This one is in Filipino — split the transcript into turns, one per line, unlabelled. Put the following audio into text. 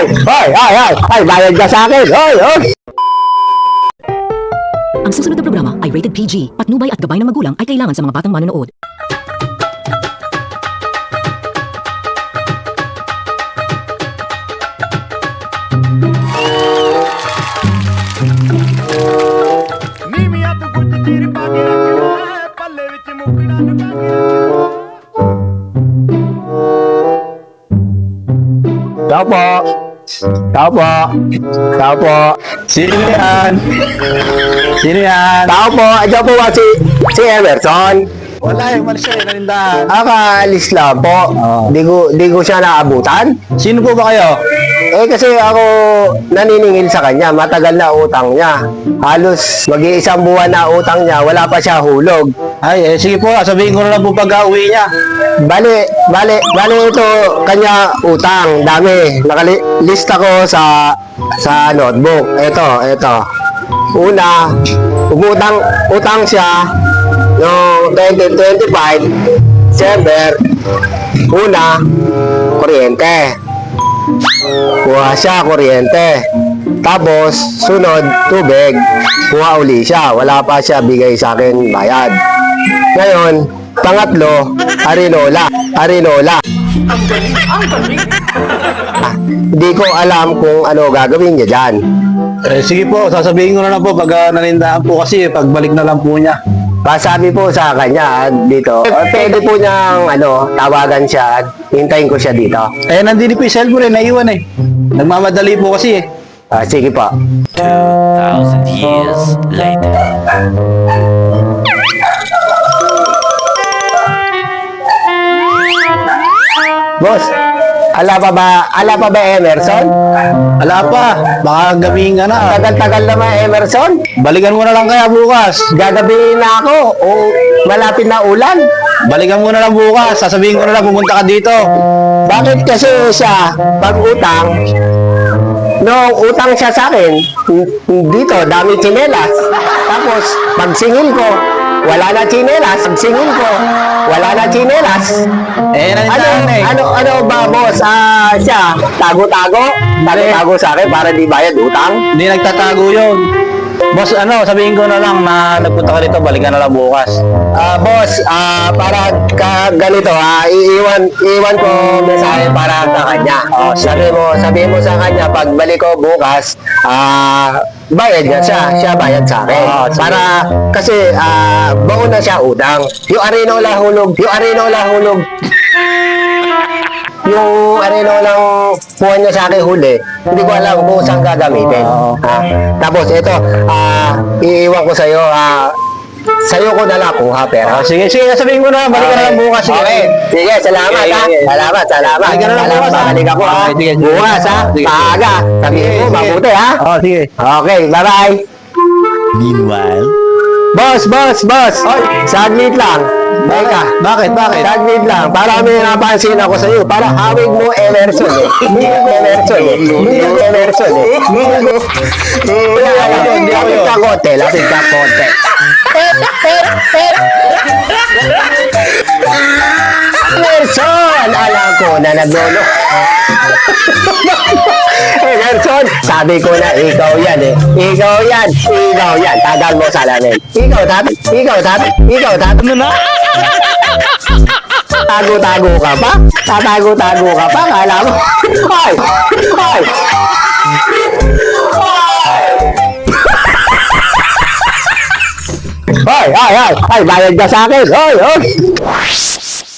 Ay, ay, ay, ay, ay, bayad ka sa akin. Ay, ay.
Ang susunod na programa ay rated PG. Patnubay at gabay ng magulang ay kailangan sa mga batang manonood.
ਨੀਵੀਆਂ ਤੋਂ ਗੁੱਟ ਚੀਰ ਪਾ ਕੇ ਰੱਖਣਾ ਪੱਲੇ ਵਿੱਚ ਮੁਕਣਾ ਲੁਕਾ ਕੇ ਰੱਖਣਾ
Tao po. Tao po.
Sino yan? Sino yan?
Tao po. Diyan po ba si, si Emerson?
Wala eh, umalis siya eh, nanindahan.
Akaalis lang po.
Oo.
Di ko, di ko siya naabutan.
Sino po ba kayo?
Eh kasi ako naniningil sa kanya, matagal na utang niya. Halos mag-iisang buwan na utang niya, wala pa siya hulog.
Ay, eh, sige po, sabihin ko na lang po pag uwi niya.
Bale, bale, bale ito kanya utang, dami. Nakalista ko sa sa notebook. Ito, ito. Una, umutang utang siya noong 2025 December. Una, kuryente. Kuha siya kuryente. Tapos, sunod, tubig. Kuha uli siya. Wala pa siya bigay sa akin bayad. Ngayon, pangatlo, Arinola. Arinola. Ah, Hindi ko alam kung ano gagawin niya dyan.
Eh, sige po, sasabihin ko na lang po pag uh, nanindahan po kasi, pagbalik na lang po niya.
Pasabi po sa kanya ah, dito, eh, pwede po niyang ano, tawagan siya at hintayin ko siya dito.
Eh, nandito po yung cellphone eh, naiwan eh. Nagmamadali po kasi eh.
Ah, sige po.
thousand years later.
Boss, ala pa ba, ala pa ba Emerson?
Wala pa, baka gabihin ka na.
Tagal-tagal naman Emerson.
Balikan mo na lang kaya bukas.
Gagabihin na ako o malapit na ulan.
Balikan mo na lang bukas, sasabihin ko na lang pumunta ka dito.
Bakit kasi siya, pag utang, nung utang siya sa akin, dito, dami tsinelas. Tapos, pag singil ko, wala na tsinelas. Pag singil ko, wala na tsinelas.
Eh,
Ano,
eh.
ano, ano ba, boss? Ah, siya, tago-tago? Tago-tago sa akin para di bayad utang?
Hindi nagtatago yun. Boss, ano, sabihin ko na lang na nagpunta ka dito, balikan na lang bukas.
Ah, boss, ah, para ka ganito, ah, iiwan, iiwan ko mensahe para sa kanya. Oh, sabi mo, sabi mo sa kanya, pag balik ko bukas, ah, bayad niya siya, siya bayad sa akin.
Sige.
para, kasi, ah, baon na siya utang. Yung areno lahulog, yung areno lahulog, yung areno lang kuha niya sa akin huli, hindi ko alam kung saan gagamitin. Ah, tapos ito, ah, iiwan ko sa'yo, ah, sa'yo ko na lang kuha pera.
Ah, sige, sige, sabihin ko na, balikan na lang bukas. Sige.
Okay. Sige, salamat
Sige,
ha.
sige.
Salamat, salamat.
Balikan na lang
Salamat,
bukas, ha?
Balik ako ha.
Okay, sige, sige.
Bukas ha.
Sige.
Maaga. Sabihin mo,
Sige.
mabuti ha.
Oh, sige.
Okay, bye-bye.
Meanwhile,
Boss, boss, boss. Saglit lang. Teka.
Bakit, bakit?
Saglit lang. Para may napansin ako sa iyo. Para hawig mo Emerson eh. Emerson eh. Emerson eh. Hindi ako yun, hindi ako yun. Lapit ka konti, lapit ka konti. Emerson! Alam ko na naglolo. Emerson, sabi ko na ikaw yan eh. Ikaw yan, ikaw yan. Tagal mo sa lamin. Ikaw tatay, ikaw tatay, ikaw tatay. Ano na? Tago-tago ka pa? Tatago-tago ka pa? Kala mo? Ay! Ay! Ay! Ay! Ay! Ay! Bayad ka sa akin! Ay! Ay!